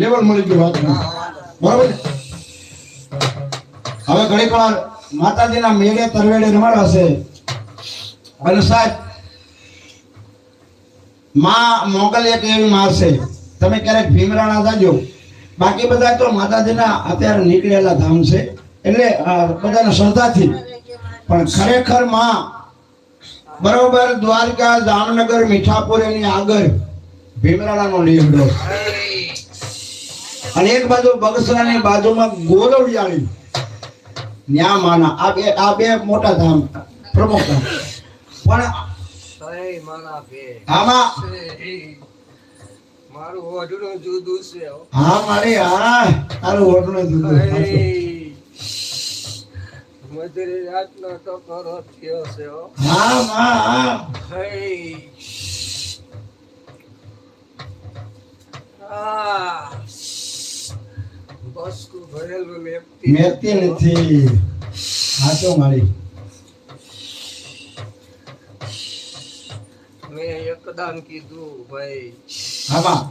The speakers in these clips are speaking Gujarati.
લેવલ મળી ગયું વાત. બરોબર? હવે ઘણી વાર માતાજીના મેળે તરવેડે રમાડવા છે. અને સાહેબ, માં મોગલ એક એવી માં છે. તમે ક્યારેક ભીમરાણા જાજો. બાકી બધા તો માતાજીના અત્યારે નીકળેલા ધામ છે. એટલે બધાને શ્રદ્ધાથી. પણ ખરેખરમાં બરોબર દ્વારકા જામનગર મીઠાપુર એની આગળ ભીમરાણાનો લીમડો. અને એક બાજુ બગસરાની બાજુમાં ગોરવડિયાળી ન્યા માના આ બે આ બે મોટા ધામ પ્રમુખ ધામ પણ મારા બે આમાં મારું ઓઢણું જુદું છે હો. હા મારી હા તારું ઓઢણું જુદું. અરે, રાતનો ટકોરો થયો છે હા માં હા હે. આ. મેરતી નથી હાચો મારી. મેં એકદાન કીધું ભાઈ આમાં?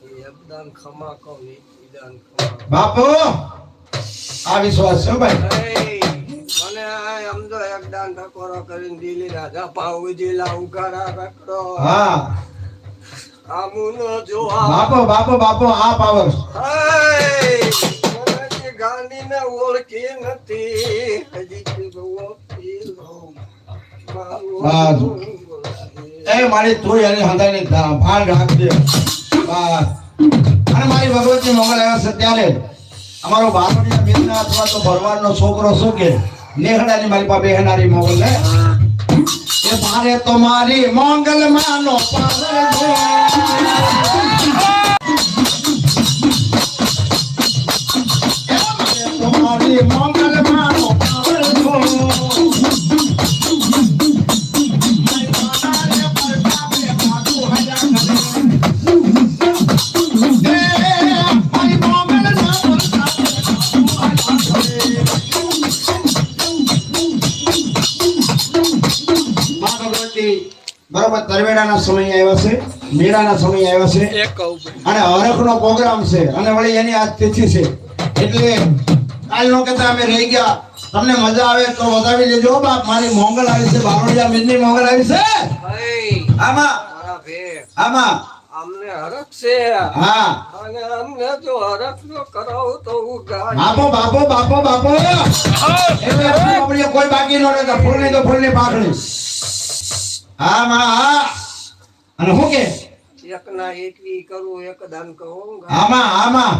કે ખમા કહું એકદાન ખમા બાપો આ વિશ્વાસ છે ભાઈ. મને સમજો એક દાન ટકોરો કરીને દિલ્હી રાજા પાઉ જિલ્લા ઉઘાડા રખડો. હા. બાપુ બાપો બાપો આ પાવર જે ગાંધીને ઓળખી નથી. એ મારી તું એની હંધાની ભાગ રાખજે. અને મારી ભગવતી મંગળ આવ્યા છે ત્યારે અમારો બારવડીયા મિત્ર અથવા તો ભરવાડનો છોકરો શું કે નેહડાની મારી પાસે બેહનારી મોગલ ને એ મારે તો મારી મોગલ માનો પાવર બરોબર તરવેડાના સમય આવ્યા છે. મેળાના સમય આવ્યા છે. અને હરખનો પ્રોગ્રામ છે. અને વળી એની આજ તિથિ છે. એટલે કાલ નો કહેતા અમે રહી ગયા. તમને મજા આવે તો વધાવી લેજો. બાપ મારી મોંગલ આવી છે. બારોડિયા મિલની મોંગલ આવી છે. આમાં? આમાં? અમને હરખ છે. હા. અને અમને જો હરખ નો કરાવું તો હું બાપો બાપો બાપો બાપો. એટલે આપણે કોઈ બાકી ન રહેતા ફૂલની તો ફૂલની પાકડી હા માં હા. અને હું કે? એક ના એકવી કરું એક દાન કહું આમાં આમાં.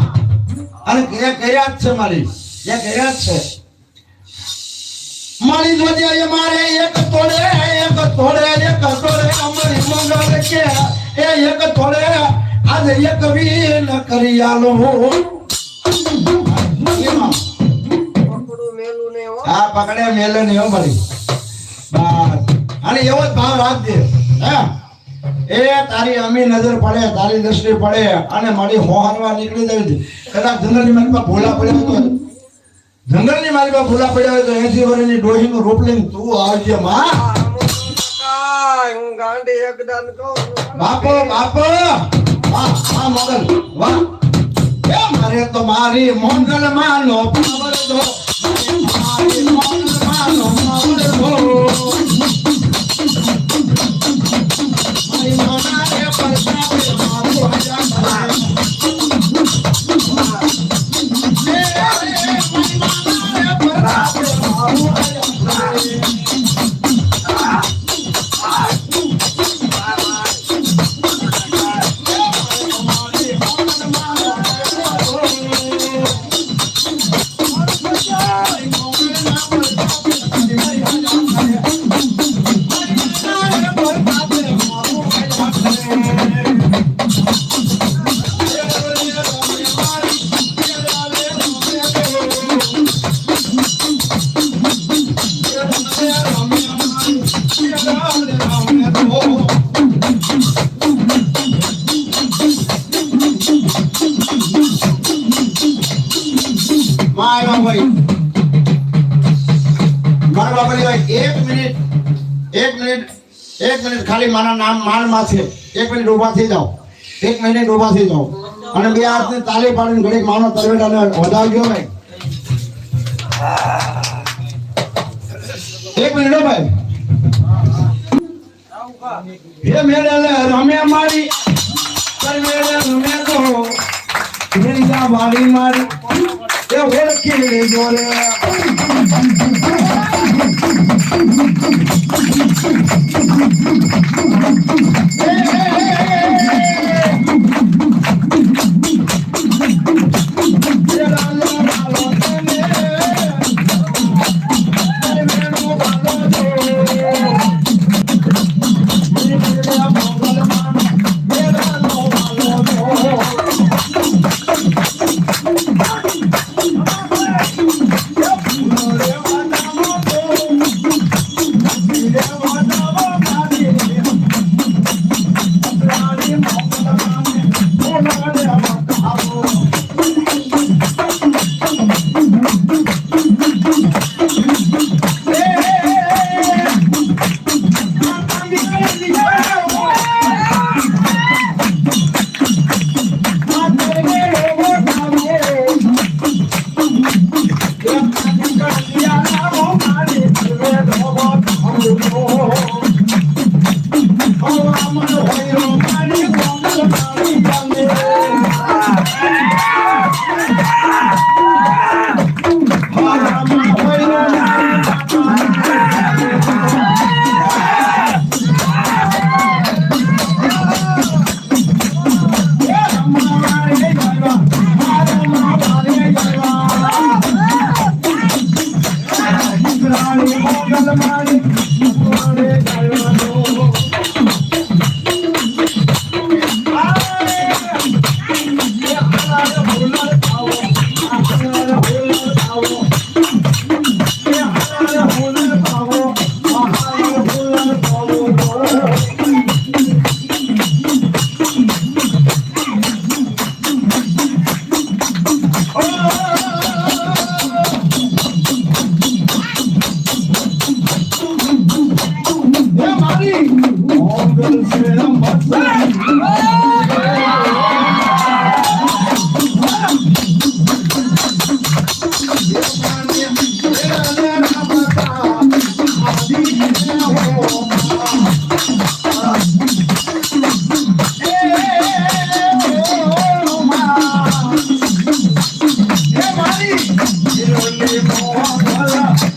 અને કે કર્યા જ છે મારી? જે કર્યા જ છે? મારી જોજે એ મારે એક તોડે એક તોડે એક તોડે અમારી મંગળ કે એ એક તોડે. આજે એક વીર ન કરી આલો હા પકડું મેલું ને હો. આ પકડે મેલે ને હો મારી. બસ. અને એવો જ ભાવ રાખજે. હે. એ તારી અમી નજર પડે, તારી દ્રષ્ટિ પડે અને મારી હોહારવા નીકળી જાય છે. કદાચ જંગલની મારી પાસે ભૂલા પડ્યા તો જંગલની મારી પાસે ભૂલા પડ્યા તો એસી વર્ષની ડોહીનું રૂપ લઈને તું આવજે, માં. બાપો બાપો. વાહ વાહ મોગલ. વાહ. એ મારે તો મારી મોગલ માનો પાવર દો. મારી મોગલ માનો પાવર દો. મારા મારા થઈ જાઓ. અને બે હાથની તાલી પાડીને ઘડીક માનો તરવેડાને વધાવજો ભાઈ. એક મિનિટ ભાઈ. હે મારી. તરવેડે તો. હિંદા વાળી મારી એ ઓળખી લેજો રે કહી જાઓ કહી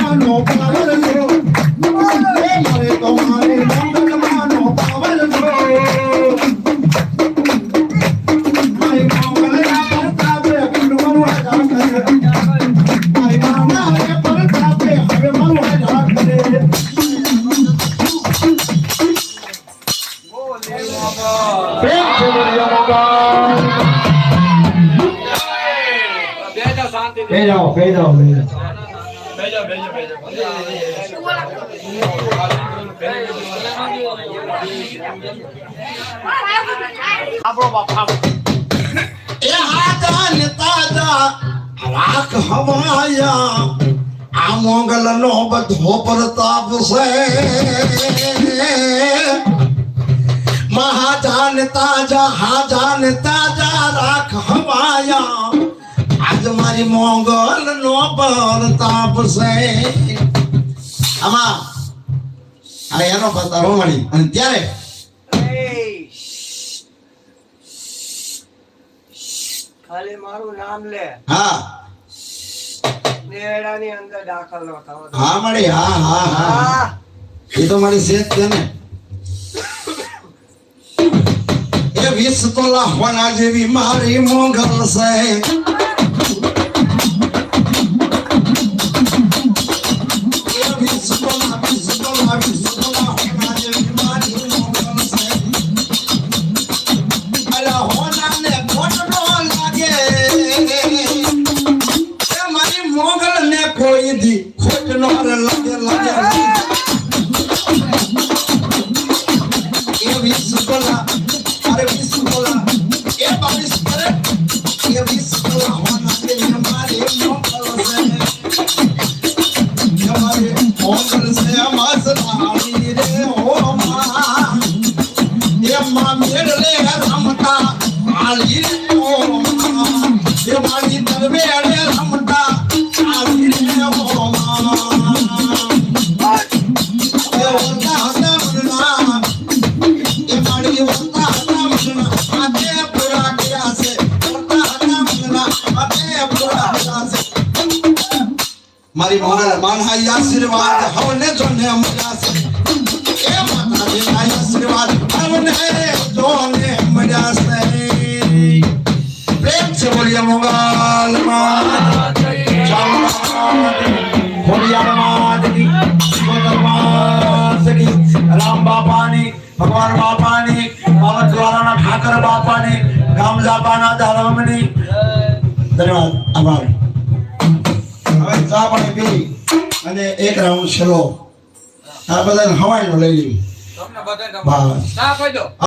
જાઓ બેજો બેજો બેજો એ હાજા ને તાજા રાખ હવાયા આ મોગલ નો બધો પ્રતાપ છે મહાજાન તાજા હાજાન તાજા રાખ હવાયા આજ મારી મોગલ નો પ્રતાપ છે આમાં અરે એનો પ્રતાપ મળી અને ત્યારે ખાલી મારું નામ લે. હા. નેડાની અંદર દાખલ ન થવો હા મળી. હા હા હા. એ તો મારી સેજ છે ને. એ વીસ હોના જેવી મારી મોગલ છે. છે મારી મોગલ માના આશીર્વાદ હવને જોને મળ્યા છે એ માતાજીના આશીર્વાદ હવને જોને મળ્યા છે પ્રેમ છે બોલીએ મોગલ માં રામ બાપાની ભગવાન છેલ્લો આ બધાને હવાઈનો લઈ બધાને બસ.